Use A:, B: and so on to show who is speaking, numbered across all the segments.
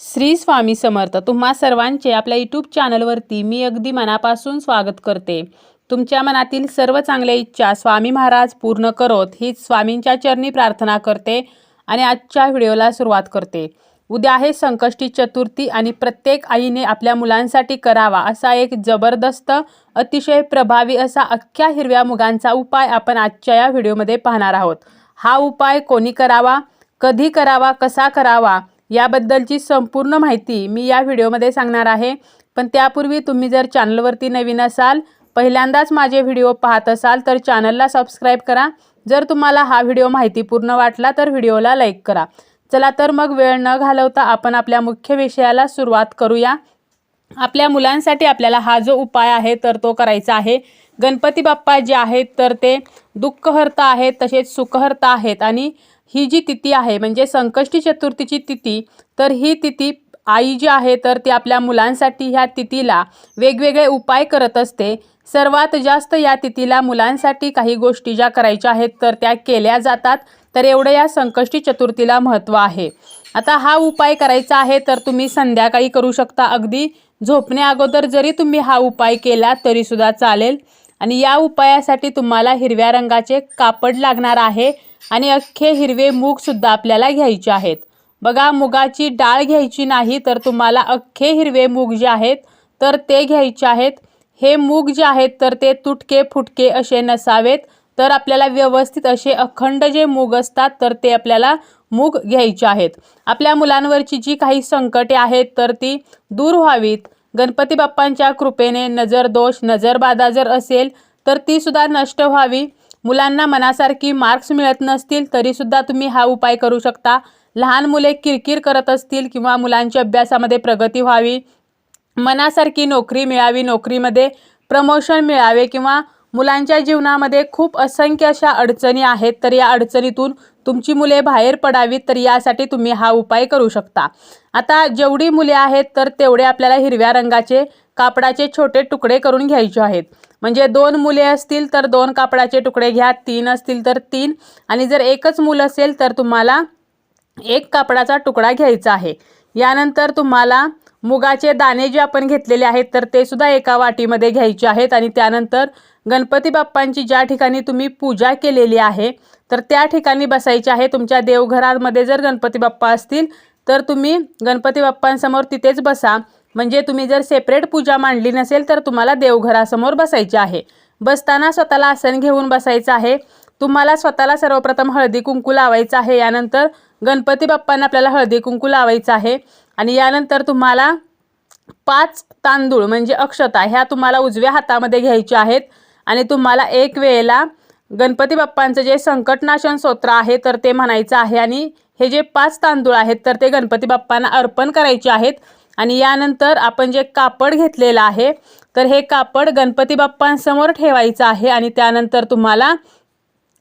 A: श्री स्वामी समर्थ. तुम्हा सर्वांचे आपल्या यूट्यूब चॅनलवरती मी अगदी मनापासून स्वागत करते. तुमच्या मनातील सर्व चांगल्या इच्छा स्वामी महाराज पूर्ण करोत हीच स्वामींच्या चरणी प्रार्थना करते आणि आजच्या व्हिडिओला सुरुवात करते. उद्या आहे संकष्टी चतुर्थी आणि प्रत्येक आईने आपल्या मुलांसाठी करावा असा एक जबरदस्त अतिशय प्रभावी असा अख्ख्या हिरव्या मुगांचा उपाय आपण आजच्या या व्हिडिओमध्ये पाहणार आहोत. हा उपाय कोणी करावा कधी करावा कसा करावा याबद्दलची संपूर्ण माहिती मी या व्हिडिओमध्ये सांगणार आहे. पण त्यापूर्वी तुम्ही जर चॅनलवरती नवीन असाल पहिल्यांदाच माझे व्हिडिओ पाहत असाल तर चॅनलला सबस्क्राईब करा. जर तुम्हाला हा व्हिडिओ माहितीपूर्ण वाटला तर व्हिडिओला लाईक करा. चला तर मग वेळ न घालवता आपण आपल्या मुख्य विषयाला सुरुवात करूया. आपल्या मुलांसाठी आपल्याला हा जो उपाय आहे तर तो करायचा आहे. गणपती बाप्पा जे आहेत तर ते दुःखहर्ता आहेत तसेच सुखहर्ता आहेत. आणि ही जी तिथी आहे म्हणजे संकष्टी चतुर्थीची तिथी तर ही तिथी आई जी आहे तर ती आपल्या मुलांसाठी ह्या तिथीला वेगवेगळे उपाय करत असते. सर्वात जास्त या तिथीला मुलांसाठी काही गोष्टी ज्या करायच्या आहेत तर त्या केल्या जातात. तर एवढं या संकष्टी चतुर्थीला महत्त्व आहे. आता हा उपाय करायचा आहे तर तुम्ही संध्याकाळी करू शकता. अगदी झोपण्या अगोदर जरी तुम्ही हा उपाय केला तरीसुद्धा चालेल. आणि या उपायासाठी तुम्हाला हिरव्या रंगाचे कापड लागणार आहे. आणि अख्खे हिरवे मूगसुद्धा आपल्याला घ्यायचे आहेत. बघा मुगाची डाळ घ्यायची नाही तर तुम्हाला अख्खे हिरवे मूग जे आहेत तर ते घ्यायचे आहेत. हे मूग जे आहेत तर ते तुटके फुटके असे नसावेत. तर आपल्याला व्यवस्थित असे अखंड जे मूग असतात तर ते आपल्याला मूग घ्यायचे आहेत. आपल्या मुलांवरची जी काही संकटे आहेत तर ती दूर व्हावीत. गणपती बाप्पांच्या कृपेने नजर दोष नजरबाधा जर असेल तर ती सुद्धा नष्ट व्हावी. मुलांना मनासारखी मार्क्स मिळत नसतील तरीसुद्धा तुम्ही हा उपाय करू शकता. लहान मुले किरकिर करत असतील किंवा मुलांच्या अभ्यासामध्ये प्रगती व्हावी मनासारखी नोकरी मिळावी नोकरीमध्ये प्रमोशन मिळावे किंवा मुलांच्या जीवनामध्ये खूप असंख्य अशा अडचणी आहेत तर या अडचणीतून तुमची मुले बाहेर पडावीत तर यासाठी तुम्ही हा उपाय करू शकता. आता जेवढी मुले आहेत तर तेवढे आपल्याला हिरव्या रंगाचे कापडाचे छोटे तुकडे करून घ्यायचे आहेत. म्हणजे दोन मुले असतील तर दोन कापडाचे तुकडे घ्या तीन असतील तर तीन. आणि जर एकच मूल असेल तर तुम्हाला एक कापडाचा तुकडा घ्यायचा आहे. यानंतर तुम्हाला मुगाचे दाणे जे आपण घेतलेले आहेत तर ते सुद्धा एका वाटीमध्ये घ्यायचे आहेत. आणि त्यानंतर गणपती बाप्पांची ज्या ठिकाणी तुम्ही पूजा केलेली आहे तर त्या ठिकाणी बसायचे आहे. तुमच्या देवघरामध्ये जर गणपती बाप्पा असतील तर तुम्ही गणपती बाप्पांसमोर तिथेच बसा. म्हणजे तुम्ही जर सेपरेट पूजा मांडली नसेल तर तुम्हाला देवघरासमोर बसायचे आहे. बसताना स्वतःला आसन घेऊन बसायचं आहे. तुम्हाला स्वतःला सर्वप्रथम हळदी कुंकू लावायचं आहे. यानंतर गणपती बाप्पांना आपल्याला हळदी कुंकू लावायचं आहे. आणि यानंतर तुम्हाला पाच तांदूळ म्हणजे अक्षता ह्या तुम्हाला उजव्या हातामध्ये घ्यायच्या आहेत. आणि तुम्हाला एक वेळेला गणपती बाप्पांचं जे संकटनाशन स्तोत्र आहे तर ते म्हणायचं आहे. आणि हे जे पाच तांदूळ आहेत तर ते गणपती बाप्पांना अर्पण करायचे आहेत. आणि यानंतर आपण जे कापड घेतलेलं आहे तर हे कापड गणपती बाप्पांसमोर ठेवायचं आहे आणि त्यानंतर तुम्हाला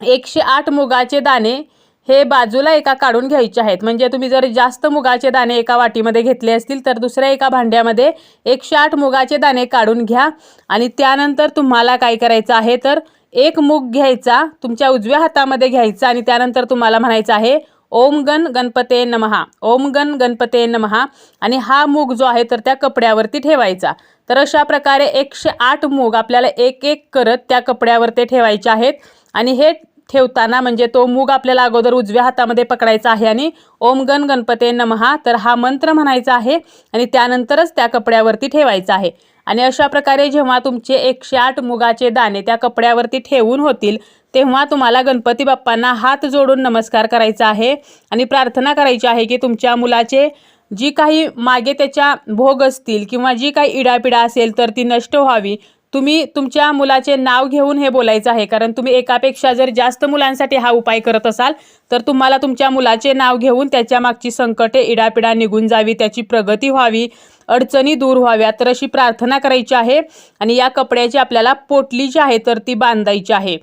A: एकशे आठ मुगाचे दाणे हे बाजूला एका काढून घ्यायचे आहेत. म्हणजे तुम्ही जर जास्त मुगाचे दाणे एका वाटीमध्ये घेतले असतील तर दुसऱ्या एका भांड्यामध्ये एकशे आठ मुगाचे दाणे काढून घ्या. आणि त्यानंतर तुम्हाला काय करायचं आहे तर एक मूग घ्यायचा तुमच्या उजव्या हातामध्ये घ्यायचा आणि त्यानंतर तुम्हाला म्हणायचं आहे ओम गण गणपते नमहा. ओम गण गणपते नमहा. आणि हा मूग जो आहे तर त्या कपड्यावरती ठेवायचा. तर अशा प्रकारे एकशे आठ मूग आपल्याला एक एक करत त्या कपड्यावरती ठेवायचे आहेत. आणि हे ठेवताना म्हणजे तो मूग आपल्याला अगोदर उजव्या हातामध्ये पकडायचा आहे आणि ओम गण गणपते नमहा. तर हा मंत्र म्हणायचा आहे आणि त्यानंतरच त्या कपड्यावरती ठेवायचा आहे. आणि अशा प्रकारे जेव्हा तुमचे एकशे आठ मुगाचे दाणे त्या कपड्यावरती ठेवून होतील तेव्हा तुम्हाला गणपती बाप्पांना हात जोडून नमस्कार करायचा आहे. आणि प्रार्थना करायची आहे की तुमच्या मुलाचे जी काही मागे त्याच्या भोग असतील किंवा जी काही इडापिडा असेल तर ती नष्ट व्हावी. तुम्ही तुमच्या मुलाचे नाव घेऊन हे बोलायचं आहे. कारण तुम्ही एकापेक्षा जर जास्त मुलांसाठी हा उपाय करत असाल तर तुम्हाला तुमच्या मुलाचे नाव घेऊन त्याच्या मागची संकटे इडापिडा निघून जावी त्याची प्रगती व्हावी अडचणी दूर व्हाव्या तर अशी प्रार्थना करायची आहे. आणि या कपड्याची आपल्याला पोटली जी आहे तर ती बांधायची आहे.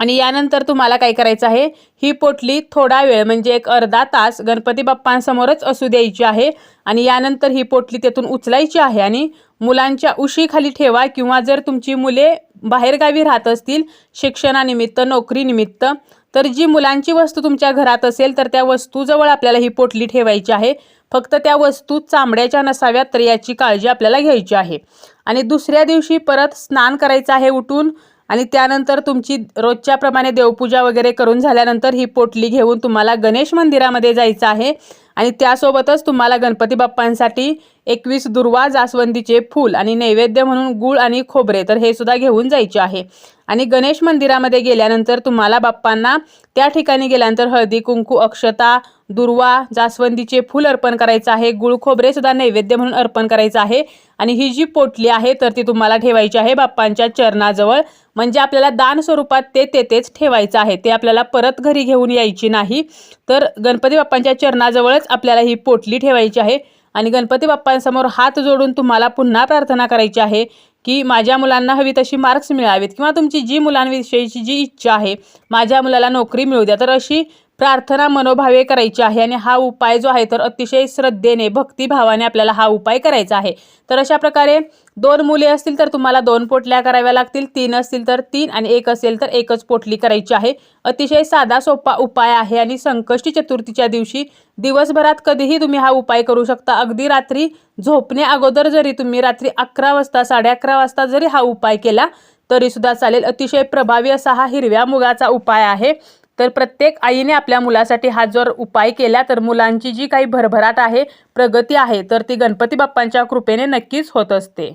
A: आणि यानंतर तुम्हाला काय करायचं आहे? ही पोटली थोडा वेळ म्हणजे एक अर्धा तास गणपती बाप्पांसमोरच असू द्यायची आहे. आणि यानंतर ही पोटली तेथून उचलायची आहे आणि मुलांच्या उशीखाली ठेवा किंवा जर तुमची मुले बाहेरगावी राहत असतील शिक्षणानिमित्त नोकरीनिमित्त तर जी मुलांची वस्तू तुमच्या घरात असेल तर त्या वस्तूजवळ आपल्याला ही पोटली ठेवायची आहे. फक्त त्या वस्तू चांबड्याच्या नसाव्यात तर याची काळजी आपल्याला घ्यायची आहे. आणि दुसऱ्या दिवशी परत स्नान करायचं आहे उठून. आणि त्यानंतर तुमची रोजच्याप्रमाणे देवपूजा वगैरे करून झाल्यानंतर ही पोटली घेऊन तुम्हाला गणेश मंदिरामध्ये जायचं आहे. आणि त्यासोबतच तुम्हाला गणपती बाप्पांसाठी एकवीस दुर्वा जास्वंदीचे फूल आणि नैवेद्य म्हणून गुळ आणि खोबरे तर हे सुद्धा घेऊन जायचे आहे. आणि गणेश मंदिरामध्ये गेल्यानंतर तुम्हाला बाप्पांना त्या ठिकाणी गेल्यानंतर हळदी कुंकू अक्षता दुर्वा जास्वंदीचे फूल अर्पण करायचं आहे. गुळ खोबरे सुद्धा नैवेद्य म्हणून अर्पण करायचं आहे. आणि ही जी पोटली आहे तर ती तुम्हाला ठेवायची आहे बाप्पांच्या चरणाजवळ. म्हणजे आपल्याला दान स्वरूपात ते तेथेच ठेवायचं आहे. ते आपल्याला परत घरी घेऊन यायची नाही. तर गणपती बाप्पांच्या चरणाजवळच आपल्याला ही पोटली ठेवायची आहे. आणि गणपती बाप्पांसमोर हात जोडून तुम्हाला पुन्हा प्रार्थना करायची आहे की माझ्या मुलांना हवी तशी मार्क्स मिळावेत किंवा तुमची जी मुलांविषयीची जी इच्छा आहे माझ्या मुलाला नोकरी मिळू द्या. तर अशी प्रार्थना मनोभावे करायची आहे आणि हा उपाय जो आहे तर अतिशय श्रद्धेने भक्तिभावाने आपल्याला हा उपाय करायचा आहे. तर अशा प्रकारे दोन मुले असतील तर तुम्हाला दोन पोटल्या कराव्या लागतील तीन असतील तर तीन आणि एक असेल तर एकच पोटली करायची आहे. अतिशय साधा सोपा उपाय आहे आणि संकष्टी चतुर्थीच्या दिवशी दिवसभरात कधीही तुम्ही हा उपाय करू शकता. अगदी रात्री झोपण्या अगोदर जरी तुम्ही रात्री अकरा वाजता साडे अकरा वाजता जरी हा उपाय केला तरीसुद्धा चालेल. अतिशय प्रभावी असा हा हिरव्या मुगाचा उपाय आहे. तर प्रत्येक आईने आपल्या मुलासाठी हा जर उपाय केला तर मुलांची जी काही भरभराट आहे प्रगती आहे तर ती गणपती बाप्पांच्या कृपेने नक्कीच होत असते.